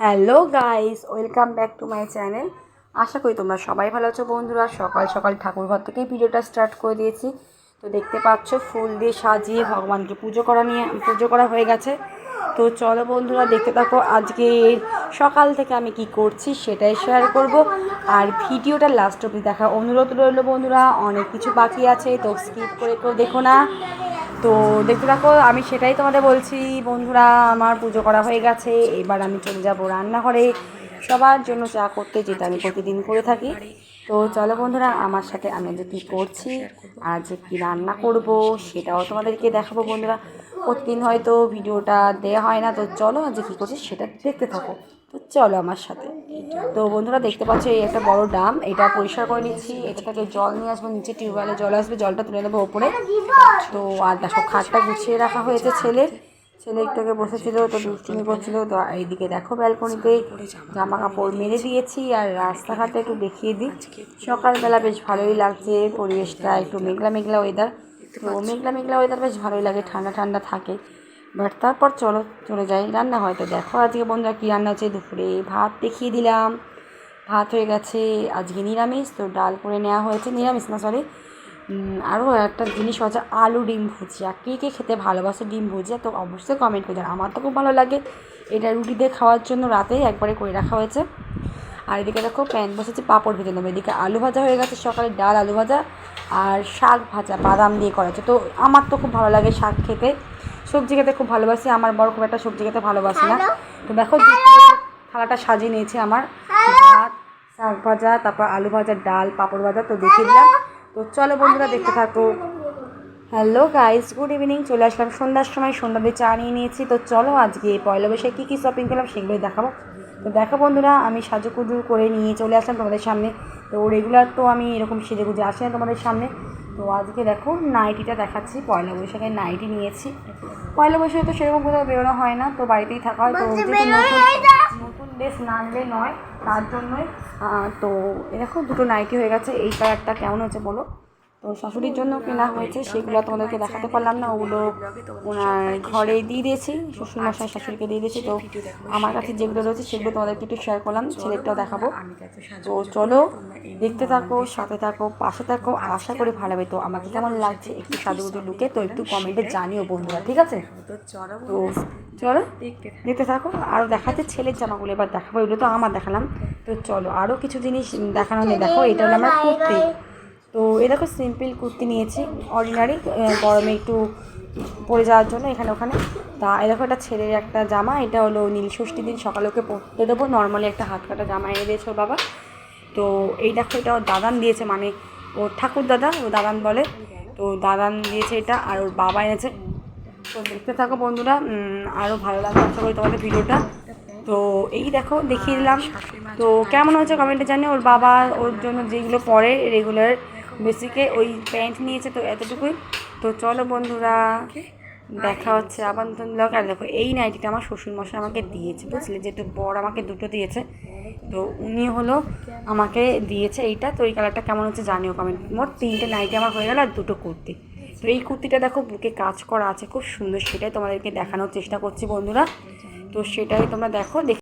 Hello guys, welcome back to my channel. আশা করি তোমরা সবাই ভালো আছো বন্ধুরা। সকাল সকাল ঠাকুর ঘর থেকেই ভিডিওটা স্টার্ট করে দিয়েছি। তো দেখতে পাচ্ছ, ফুল দিয়ে সাজিয়ে ভগবানকে পুজো করা নিয়ে, পুজো করা হয়ে গেছে। তো চলো বন্ধুরা, দেখতে থাকো আজকে সকাল থেকে আমি কি করছি সেটাই শেয়ার করব। আর ভিডিওটা লাস্ট অবধি দেখা অনুরোধ রইল বন্ধুরা, অনেক কিছু বাকি আছে, তো স্কিপ করে কেউ দেখো না। তো দেখতে থাকো, আমি সেটাই তোমাদের বলছি। বন্ধুরা, আমার পুজো করা হয়ে গেছে। এবার আমি চলে যাব রান্নাঘরে। সবার জন্য চা করতে, যেটা আমি প্রতিদিন করে থাকি। তো চলো বন্ধুরা, আমার সাথে আমি যে কী করছি আর যে কী রান্না করব, সেটাও তোমাদেরকে দেখাবো বন্ধুরা। প্রতিদিন হয়তো ভিডিওটা দেওয়া হয় না, তো চলো আজ কী করছি সেটা দেখতে থাকো। তো চলো আমার সাথে। তো বন্ধুরা দেখতে পাচ্ছ, এই একটা বড় ডাম, এটা পরিষ্কার করে নিচ্ছি। এটা থেকে জল নিয়ে আসব, নিচে টিউবওয়েলে জল আসবে, জলটা তুলে নেব ওপরে। তো আর দেখো, খাটটা গুছিয়ে রাখা হয়েছে ছেলের। ছেলে একটু আগে বসেছিল তো দুষ্টুমি করছিল, তো এইদিকে দেখো ব্যালকনিতে জামা কাপড় মেরে দিয়েছি আর রাস্তাঘাটে একটু দেখিয়ে দিই। সকালবেলা বেশ ভালোই লাগছে, পরিবেশটা একটু মেঘলা মেঘলা ওয়েদার তো মেঘলা মেঘলা ওয়েদার বেশ ভালোই লাগে, ঠান্ডা ঠান্ডা থাকে। বাট তারপর চলো, চলে যাই। রান্না হয়তো দেখো, আজকে বন্ধুরা কী রান্না হচ্ছে? দুপুরে ভাত দেখিয়ে দিলাম। ভাত হয়ে গেছে আজকে নিরামিষ, তো ডাল করে নেওয়া হয়েছে। নিরামিষ না সরি আরও একটা জিনিস হচ্ছে আলু ডিম ভুজিয়া। কে কে খেতে ভালোবাসে ডিম ভুজিয়া, তো অবশ্যই কমেন্ট করে আমার তো খুব ভালো লাগে। এটা রুটি দিয়ে খাওয়ার জন্য রাতেই একবারে করে রাখা হয়েছে। আর এদিকে দেখো প্যান বসেছে পাঁপড় ভেজে নেব। এদিকে আলু ভাজা হয়ে গেছে সকালে ডাল আলু ভাজা আর শাক ভাজা বাদাম দিয়ে করা হচ্ছে। তো আমার তো খুব ভালো লাগে শাক খেতে। সবজি খেতে খুব ভালোবাসি আমার বড় খুব একটা সবজি খেতে ভালোবাসি না। তো দেখো থালাটা সাজিয়ে নিয়েছে আমার। ভাত শাক ভাজা তারপর আলু ভাজা ডাল পাঁপড় ভাজা তো দেখিয়ে দিলাম। তো চলো বন্ধুরা দেখতে থাকো। হ্যালো গাইস গুড ইভিনিং চলে আসলাম সন্ধ্যার সময় সন্ধ্যাতে চা নিয়ে নিয়েছি। তো চলো আজকে পয়লা বৈশাখে কী কী শপিং করলাম সেগুলোই দেখাবো। তো দেখো বন্ধুরা আমি সাজুকুজু করে নিয়ে চলে আসলাম তোমাদের সামনে। তো রেগুলার তো আমি এরকম সেজে গুজে আসি না তোমাদের সামনে। তো আজকে দেখো নাইটিটা দেখাচ্ছি পয়লা বৈশাখে নাইটি নিয়েছি। পয়লা বৈশাখে তো সেরকম কোথাও বেরোনো হয় না তো বাড়িতেই থাকা হয়। তো নতুন ড্রেস না। আনলে নয় তার জন্যই তো এ দেখো দুটো নাইটি হয়ে গেছে এই কালারটা কেমন হচ্ছে বলো? তো শাশুড়ির জন্য কেনা হয়েছে, সেগুলো তোমাদেরকে দেখাতে পারলাম না, ওগুলো ওনার ঘরে দিয়ে দিয়েছি শ্বশুর মশাই শাশুড়িকে দিয়ে দিয়েছি, তো আমার কাছে যেগুলো রয়েছে সেগুলো তোমাদেরকে একটু শেয়ার করলাম, ছেলেরটাও দেখাবো। তো চলো দেখতে থাকো, সাথে থাকো, পাশে থাকো, আশা করি ভালো হবে। তো আমাকে কেমন লাগছে একটু সাজুগুজু লুকে তো একটু কমেন্টে জানিও বন্ধুরা, ঠিক আছে? তো চলো দেখতে থাকো আরও দেখাতে ছেলের জামাগুলো এবার দেখাবো, এগুলো তো আমার দেখালাম। তো চলো আরও কিছু জিনিস দেখানো নেই দেখো, এটা হলো আমার কুর্তি। তো এ দেখো সিম্পল কুর্তি নিয়েছি অর্ডিনারি গরমে একটু পরে যাওয়ার জন্য এখানে ওখানে। তা এ দেখো এটা ছেলের একটা জামা, এটা হলো নীল ষষ্ঠী দিন, সকালে ওকে পরতে দেবো। নর্মালি একটা হাত কাটা জামা এনে দিয়েছে ওর বাবা। তো এই দেখো এটা ওর দাদান দিয়েছে মানে ওর ঠাকুর দাদা, ও দাদান বলে। তো দাদান দিয়েছে এটা আর ওর বাবা এনেছে। তো দেখতে থাকো বন্ধুরা আরও ভালো লাগবে আশা করি তোমাদের ভিডিওটা। তো এই দেখো, দেখিয়ে দিলাম। তো কেমন হয়েছে কমেন্টে জানি ওর বাবা ওর জন্য যেগুলো পরে রেগুলার বেসিকে ওই প্যান্ট নিয়েছে তো এতটুকুই। তো চলো বন্ধুরা দেখা হচ্ছে আবার নতুন ব্লগ আর দেখো এই নাইটিটা আমার শ্বশুরমশাই আমাকে দিয়েছে বুঝলে? যেহেতু বর আমাকে দুটো দিয়েছে তো উনি হলো আমাকে দিয়েছে এইটা। তো এই কালারটা কেমন হচ্ছে জানিও কমেন্ট মোট তিনটে নাইটি আমার হয়ে গেল আর দুটো কুর্তি। তো এই কুর্তিটা দেখো বুকে কাজ করা আছে খুব সুন্দর। সেটাই তোমাদেরকে দেখানোর চেষ্টা করছি বন্ধুরা। তো সেটাই তোমরা দেখো দেখে